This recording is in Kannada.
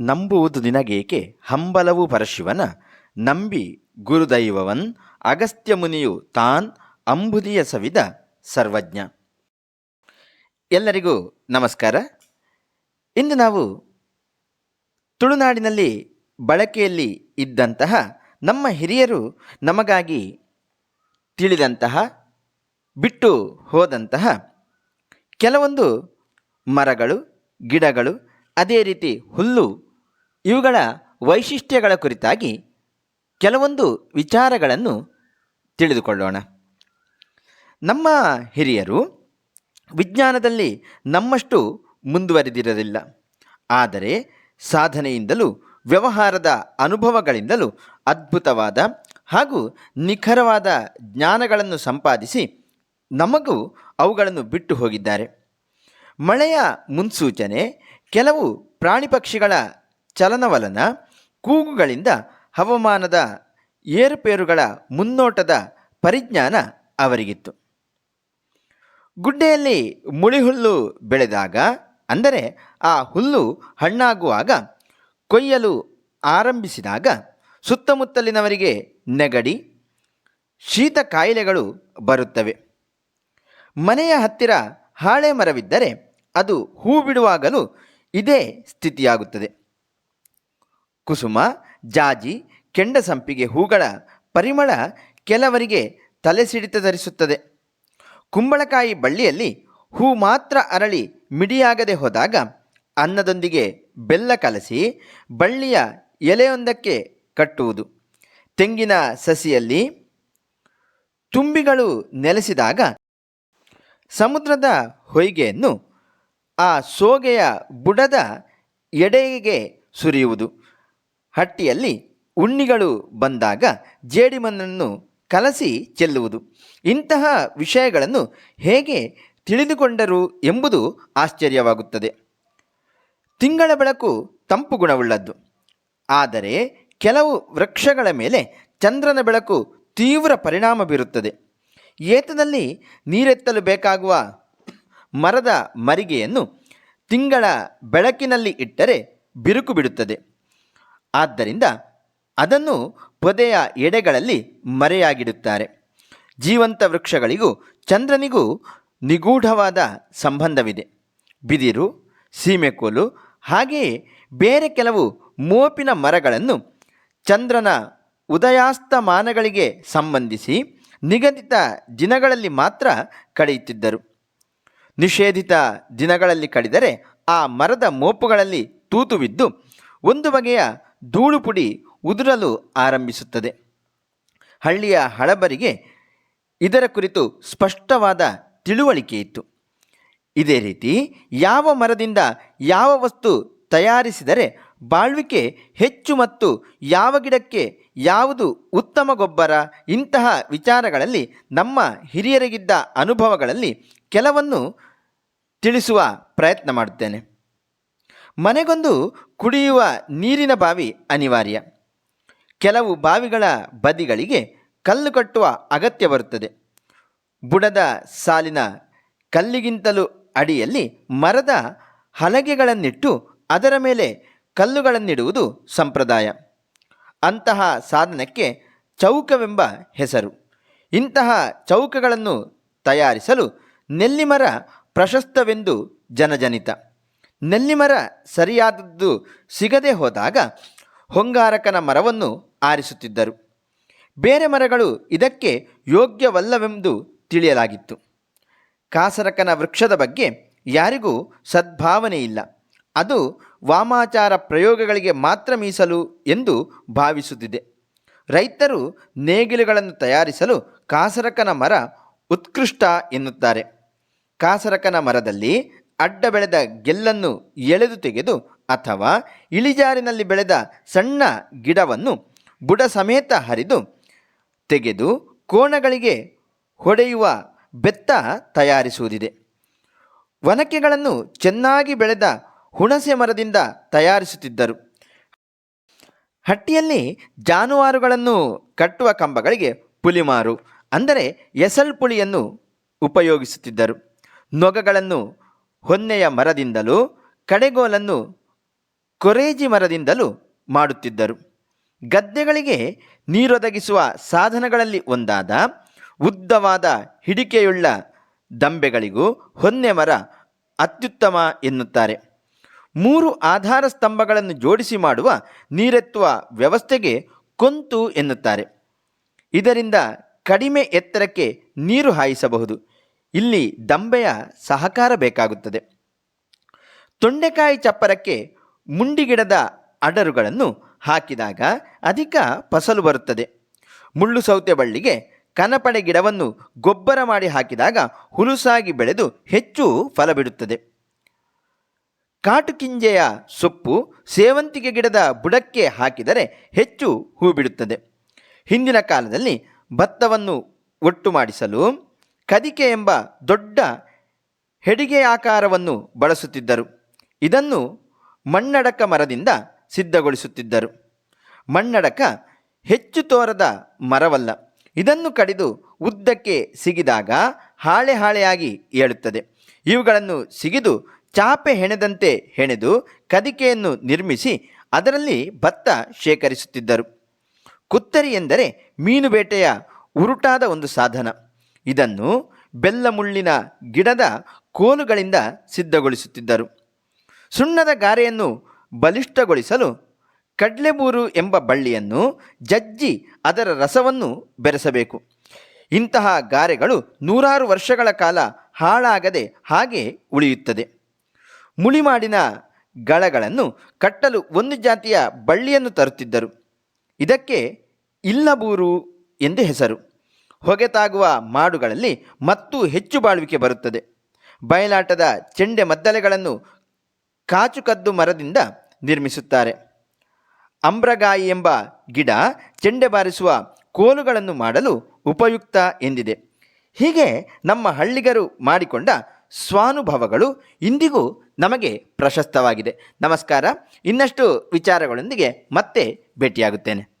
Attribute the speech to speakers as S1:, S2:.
S1: ನಂಬುವುದು ನಿನಗೇಕೆ? ಹಂಬಲವು ಪರಶಿವನ, ನಂಬಿ ಗುರುದೈವವನ್, ಅಗಸ್ತ್ಯ ಮುನಿಯು ತಾನ್, ಅಂಬುದಿಯ ಸವಿದ ಸರ್ವಜ್ಞ. ಎಲ್ಲರಿಗೂ ನಮಸ್ಕಾರ. ಇಂದು ನಾವು ತುಳುನಾಡಿನಲ್ಲಿ ಬಳಕೆಯಲ್ಲಿ ಇದ್ದಂತಹ ನಮ್ಮ ಹಿರಿಯರು ನಮಗಾಗಿ ತಿಳಿದಂತಹ, ಬಿಟ್ಟು ಹೋದಂತಹ ಕೆಲವೊಂದು ಮರಗಳು, ಗಿಡಗಳು, ಅದೇ ರೀತಿ ಹುಲ್ಲು ಇವುಗಳ ವೈಶಿಷ್ಟ್ಯಗಳ ಕುರಿತಾಗಿ ಕೆಲವೊಂದು ವಿಚಾರಗಳನ್ನು ತಿಳಿದುಕೊಳ್ಳೋಣ. ನಮ್ಮ ಹಿರಿಯರು ವಿಜ್ಞಾನದಲ್ಲಿ ನಮ್ಮಷ್ಟು ಮುಂದುವರೆದಿರಲಿಲ್ಲ. ಆದರೆ ಸಾಧನೆಯಿಂದಲೂ ವ್ಯವಹಾರದ ಅನುಭವಗಳಿಂದಲೂ ಅದ್ಭುತವಾದ ಹಾಗೂ ನಿಖರವಾದ ಜ್ಞಾನಗಳನ್ನು ಸಂಪಾದಿಸಿ ನಮಗೂ ಅವುಗಳನ್ನು ಬಿಟ್ಟು ಹೋಗಿದ್ದಾರೆ. ಮಳೆಯ ಮುನ್ಸೂಚನೆ ಕೆಲವು ಪ್ರಾಣಿ ಪಕ್ಷಿಗಳ ಚಲನವಲನ ಕೂಗುಗಳಿಂದ ಹವಾಮಾನದ ಏರುಪೇರುಗಳ ಮುನ್ನೋಟದ ಪರಿಜ್ಞಾನ ಅವರಿಗಿತ್ತು. ಗುಡ್ಡೆಯಲ್ಲಿ ಮುಳಿಹುಲ್ಲು ಬೆಳೆದಾಗ, ಅಂದರೆ ಆ ಹುಲ್ಲು ಹಣ್ಣಾಗುವಾಗ, ಕೊಯ್ಯಲು ಆರಂಭಿಸಿದಾಗ ಸುತ್ತಮುತ್ತಲಿನವರಿಗೆ ನೆಗಡಿ ಶೀತ ಕಾಯಿಲೆಗಳು ಬರುತ್ತವೆ. ಮನೆಯ ಹತ್ತಿರ ಹಾಳೆ ಮರವಿದ್ದರೆ ಅದು ಹೂ ಬಿಡುವಾಗಲೂ ಇದೇ ಸ್ಥಿತಿಯಾಗುತ್ತದೆ. ಕುಸುಮ, ಜಾಜಿ ಕೆಂಡ ಸಂಪಿಗೆ ಹೂಗಳ ಪರಿಮಳ ಕೆಲವರಿಗೆ ತಲೆ ಸಿಡಿತ ಧರಿಸುತ್ತದೆ. ಕುಂಬಳಕಾಯಿ ಬಳ್ಳಿಯಲ್ಲಿ ಹೂ ಮಾತ್ರ ಅರಳಿ ಮಿಡಿಯಾಗದೆ ಹೋದಾಗ ಅನ್ನದೊಂದಿಗೆ ಬೆಲ್ಲ ಕಲಸಿ ಬಳ್ಳಿಯ ಎಲೆಯೊಂದಕ್ಕೆ ಕಟ್ಟುವುದು. ತೆಂಗಿನ ಸಸಿಯಲ್ಲಿ ತುಂಬಿಗಳು ನೆಲೆಸಿದಾಗ ಸಮುದ್ರದ ಹೊಯ್ಗೆಯನ್ನು ಆ ಸೋಗೆಯ ಬುಡದ ಎಡೆಗೆ ಸುರಿಯುವುದು. ಹಟ್ಟಿಯಲ್ಲಿ ಉಣ್ಣಿಗಳು ಬಂದಾಗ ಜೇಡಿಮಣ್ಣನ್ನು ಕಲಸಿ ಚೆಲ್ಲುವುದು. ಇಂತಹ ವಿಷಯಗಳನ್ನು ಹೇಗೆ ತಿಳಿದುಕೊಂಡರು ಎಂಬುದು ಆಶ್ಚರ್ಯವಾಗುತ್ತದೆ. ತಿಂಗಳ ಬೆಳಕು ತಂಪು ಗುಣವುಳ್ಳದ್ದು. ಆದರೆ ಕೆಲವು ವೃಕ್ಷಗಳ ಮೇಲೆ ಚಂದ್ರನ ಬೆಳಕು ತೀವ್ರ ಪರಿಣಾಮ ಬೀರುತ್ತದೆ. ಏತದಲ್ಲಿ ನೀರೆತ್ತಲು ಬೇಕಾಗುವ ಮರದ ಮರಿಗೆಯನ್ನು ತಿಂಗಳ ಬೆಳಕಿನಲ್ಲಿ ಇಟ್ಟರೆ ಬಿರುಕು ಬಿಡುತ್ತದೆ. ಆದ್ದರಿಂದ ಅದನ್ನು ಪೊದೆಯ ಎಡೆಗಳಲ್ಲಿ ಮರೆಯಾಗಿಡುತ್ತಾರೆ. ಜೀವಂತ ವೃಕ್ಷಗಳಿಗೂ ಚಂದ್ರನಿಗೂ ನಿಗೂಢವಾದ ಸಂಬಂಧವಿದೆ. ಬಿದಿರು, ಸೀಮೆಕೋಲು, ಹಾಗೆಯೇ ಬೇರೆ ಕೆಲವು ಮೋಪಿನ ಮರಗಳನ್ನು ಚಂದ್ರನ ಉದಯಾಸ್ತಮಾನಗಳಿಗೆ ಸಂಬಂಧಿಸಿ ನಿಗದಿತ ದಿನಗಳಲ್ಲಿ ಮಾತ್ರ ಕಡಿಯುತ್ತಿದ್ದರು. ನಿಷೇಧಿತ ದಿನಗಳಲ್ಲಿ ಕಡಿದರೆ ಆ ಮರದ ಮೋಪುಗಳಲ್ಲಿ ತೂತುವಿದ್ದು ಒಂದು ಬಗೆಯ ಧೂಳು ಪುಡಿ ಉದುರಲು ಆರಂಭಿಸುತ್ತದೆ. ಹಳ್ಳಿಯ ಹಳಬರಿಗೆ ಇದರ ಕುರಿತು ಸ್ಪಷ್ಟವಾದ ತಿಳುವಳಿಕೆ ಇತ್ತು. ಇದೇ ರೀತಿ ಯಾವ ಮರದಿಂದ ಯಾವ ವಸ್ತು ತಯಾರಿಸಿದರೆ ಬಾಳ್ವಿಕೆ ಹೆಚ್ಚು ಮತ್ತು ಯಾವ ಗಿಡಕ್ಕೆ ಯಾವುದು ಉತ್ತಮ ಗೊಬ್ಬರ ಇಂತಹ ವಿಚಾರಗಳಲ್ಲಿ ನಮ್ಮ ಹಿರಿಯರಿಗಿದ್ದ ಅನುಭವಗಳಲ್ಲಿ ಕೆಲವನ್ನು ತಿಳಿಸುವ ಪ್ರಯತ್ನ ಮಾಡುತ್ತೇನೆ. ಮನೆಗೊಂದು ಕುಡಿಯುವ ನೀರಿನ ಬಾವಿ ಅನಿವಾರ್ಯ. ಕೆಲವು ಬಾವಿಗಳ ಬದಿಗಳಿಗೆ ಕಲ್ಲು ಕಟ್ಟುವ ಅಗತ್ಯ ಬರುತ್ತದೆ. ಬುಡದ ಸಾಲಿನ ಕಲ್ಲಿಗಿಂತಲೂ ಅಡಿಯಲ್ಲಿ ಮರದ ಹಲಗೆಗಳನ್ನಿಟ್ಟು ಅದರ ಮೇಲೆ ಕಲ್ಲುಗಳನ್ನಿಡುವುದು ಸಂಪ್ರದಾಯ. ಅಂತಹ ಸಾಧನಕ್ಕೆ ಚೌಕವೆಂಬ ಹೆಸರು. ಇಂತಹ ಚೌಕಗಳನ್ನು ತಯಾರಿಸಲು ನೆಲ್ಲಿಮರ ಪ್ರಶಸ್ತವೆಂದು ಜನಜನಿತ. ನೆಲ್ಲಿಮರ ಸರಿಯಾದದ್ದು ಸಿಗದೆ ಹೋದಾಗ ಹೊಂಗಾರಕನ ಮರವನ್ನು ಆರಿಸುತ್ತಿದ್ದರು. ಬೇರೆ ಮರಗಳು ಇದಕ್ಕೆ ಯೋಗ್ಯವಲ್ಲವೆಂದು ತಿಳಿಯಲಾಗಿತ್ತು. ಕಾಸರಕನ ವೃಕ್ಷದ ಬಗ್ಗೆ ಯಾರಿಗೂ ಸದ್ಭಾವನೆ ಇಲ್ಲ ಅದು ವಾಮಾಚಾರ ಪ್ರಯೋಗಗಳಿಗೆ ಮಾತ್ರ ಮೀಸಲು ಎಂದು ಭಾವಿಸುತ್ತಿದೆ. ರೈತರು ನೇಗಿಲುಗಳನ್ನು ತಯಾರಿಸಲು ಕಾಸರಕನ ಮರ ಉತ್ಕೃಷ್ಟ ಎನ್ನುತ್ತಾರೆ. ಕಾಸರಕನ ಮರದಲ್ಲಿ ಅಡ್ಡ ಬೆಳೆದ ಗೆಲ್ಲನ್ನು ಎಳೆದು ತೆಗೆದು ಅಥವಾ ಇಳಿಜಾರಿನಲ್ಲಿ ಬೆಳೆದ ಸಣ್ಣ ಗಿಡವನ್ನು ಬುಡ ಸಮೇತ ಹರಿದು ತೆಗೆದು ಕೋಣಗಳಿಗೆ ಹೊಡೆಯುವ ಬೆತ್ತ ತಯಾರಿಸುವುದಿದೆ. ಒನಕೆಗಳನ್ನು ಚೆನ್ನಾಗಿ ಬೆಳೆದ ಹುಣಸೆ ಮರದಿಂದ ತಯಾರಿಸುತ್ತಿದ್ದರು. ಹಟ್ಟಿಯಲ್ಲಿ ಜಾನುವಾರುಗಳನ್ನು ಕಟ್ಟುವ ಕಂಬಗಳಿಗೆ ಪುಲಿಮಾರು, ಅಂದರೆ ಎಸಳ್ಪುಳಿಯನ್ನು ಉಪಯೋಗಿಸುತ್ತಿದ್ದರು. ನೊಗಗಳನ್ನು ಹೊನ್ನೆಯ ಮರದಿಂದಲೂ ಕಡೆಗೋಲನ್ನು ಕೊರೇಜಿ ಮರದಿಂದಲೂ ಮಾಡುತ್ತಿದ್ದರು. ಗದ್ದೆಗಳಿಗೆ ನೀರೊದಗಿಸುವ ಸಾಧನಗಳಲ್ಲಿ ಒಂದಾದ ಉದ್ದವಾದ ಹಿಡಿಕೆಯುಳ್ಳ ದಂಬೆಗಳಿಗೂ ಹೊನ್ನೆ ಮರ ಅತ್ಯುತ್ತಮ ಎನ್ನುತ್ತಾರೆ. ಮೂರು ಆಧಾರ ಸ್ತಂಭಗಳನ್ನು ಜೋಡಿಸಿ ಮಾಡುವ ನೀರೆತ್ತುವ ವ್ಯವಸ್ಥೆಗೆ ಕೊಂತು ಎನ್ನುತ್ತಾರೆ. ಇದರಿಂದ ಕಡಿಮೆ ಎತ್ತರಕ್ಕೆ ನೀರು ಹಾಯಿಸಬಹುದು. ಇಲ್ಲಿ ದಂಬೆಯ ಸಹಕಾರ ಬೇಕಾಗುತ್ತದೆ. ತೊಂಡೆಕಾಯಿ ಚಪ್ಪರಕ್ಕೆ ಮುಂಡಿಗಿಡದ ಅಡರುಗಳನ್ನು ಹಾಕಿದಾಗ ಅಧಿಕ ಫಸಲು ಬರುತ್ತದೆ. ಮುಳ್ಳು ಸೌತೆ ಬಳ್ಳಿಗೆ ಕನಪಡೆ ಗಿಡವನ್ನು ಗೊಬ್ಬರ ಮಾಡಿ ಹಾಕಿದಾಗ ಹುಲುಸಾಗಿ ಬೆಳೆದು ಹೆಚ್ಚು ಫಲ ಬಿಡುತ್ತದೆ. ಕಾಟುಕಿಂಜೆಯ ಸೊಪ್ಪು ಸೇವಂತಿಗೆ ಗಿಡದ ಬುಡಕ್ಕೆ ಹಾಕಿದರೆ ಹೆಚ್ಚು ಹೂ ಬಿಡುತ್ತದೆ. ಹಿಂದಿನ ಕಾಲದಲ್ಲಿ ಭತ್ತವನ್ನು ಒಟ್ಟು ಮಾಡಿಸಲು ಕದಿಕೆ ಎಂಬ ದೊಡ್ಡ ಹೆಡಿಗೆ ಆಕಾರವನ್ನು ಬಳಸುತ್ತಿದ್ದರು. ಇದನ್ನು ಮಣ್ಣಡಕ ಮರದಿಂದ ಸಿದ್ಧಗೊಳಿಸುತ್ತಿದ್ದರು. ಮಣ್ಣಡಕ ಹೆಚ್ಚು ತೋರದ ಮರವಲ್ಲ. ಇದನ್ನು ಕಡಿದು ಉದ್ದಕ್ಕೆ ಸಿಗಿದಾಗ ಹಾಳೆ ಹಾಳೆಯಾಗಿ ಏಳುತ್ತದೆ. ಇವುಗಳನ್ನು ಸಿಗಿದು ಚಾಪೆ ಹೆಣೆದಂತೆ ಹೆಣೆದು ಕದಿಕೆಯನ್ನು ನಿರ್ಮಿಸಿ ಅದರಲ್ಲಿ ಭತ್ತ ಶೇಖರಿಸುತ್ತಿದ್ದರು. ಕುತ್ತರಿ ಎಂದರೆ ಮೀನು ಬೇಟೆಯ ಉರುಟಾದ ಒಂದು ಸಾಧನ. ಇದನ್ನು ಬೆಲ್ಲ ಮುಳ್ಳಿನ ಗಿಡದ ಕೋಲುಗಳಿಂದ ಸಿದ್ಧಗೊಳಿಸುತ್ತಿದ್ದರು. ಸುಣ್ಣದ ಗಾರೆಯನ್ನು ಬಲಿಷ್ಠಗೊಳಿಸಲು ಕಡ್ಲೆಬೂರು ಎಂಬ ಬಳ್ಳಿಯನ್ನು ಜಜ್ಜಿ ಅದರ ರಸವನ್ನು ಬೆರೆಸಬೇಕು. ಇಂತಹ ಗಾರೆಗಳು ನೂರಾರು ವರ್ಷಗಳ ಕಾಲ ಹಾಳಾಗದೆ ಹಾಗೆ ಉಳಿಯುತ್ತದೆ. ಮುಳಿಮಾಡಿನ ಗಳಗಳನ್ನು ಕಟ್ಟಲು ಒಂದು ಜಾತಿಯ ಬಳ್ಳಿಯನ್ನು ತರುತ್ತಿದ್ದರು. ಇದಕ್ಕೆ ಇಲ್ಲಬೂರು ಎಂದು ಹೆಸರು. ಹೊಗೆ ತಾಗುವ ಮಾಡುಗಳಲ್ಲಿ ಮತ್ತೂ ಹೆಚ್ಚು ಬಾಳುವಿಕೆ ಬರುತ್ತದೆ. ಬಯಲಾಟದ ಚೆಂಡೆ ಮದ್ದಲೆಗಳನ್ನು ಕಾಚುಕದ್ದು ಮರದಿಂದ ನಿರ್ಮಿಸುತ್ತಾರೆ. ಅಂಬ್ರಗಾಯಿ ಎಂಬ ಗಿಡ ಚೆಂಡೆ ಬಾರಿಸುವ ಕೋಲುಗಳನ್ನು ಮಾಡಲು ಉಪಯುಕ್ತ ಎಂದಿದೆ. ಹೀಗೆ ನಮ್ಮ ಹಳ್ಳಿಗರು ಮಾಡಿಕೊಂಡ ಸ್ವಾನುಭವಗಳು ಇಂದಿಗೂ ನಮಗೆ ಪ್ರಶಸ್ತವಾಗಿದೆ. ನಮಸ್ಕಾರ. ಇನ್ನಷ್ಟು ವಿಚಾರಗಳೊಂದಿಗೆ ಮತ್ತೆ ಭೇಟಿಯಾಗುತ್ತೇನೆ.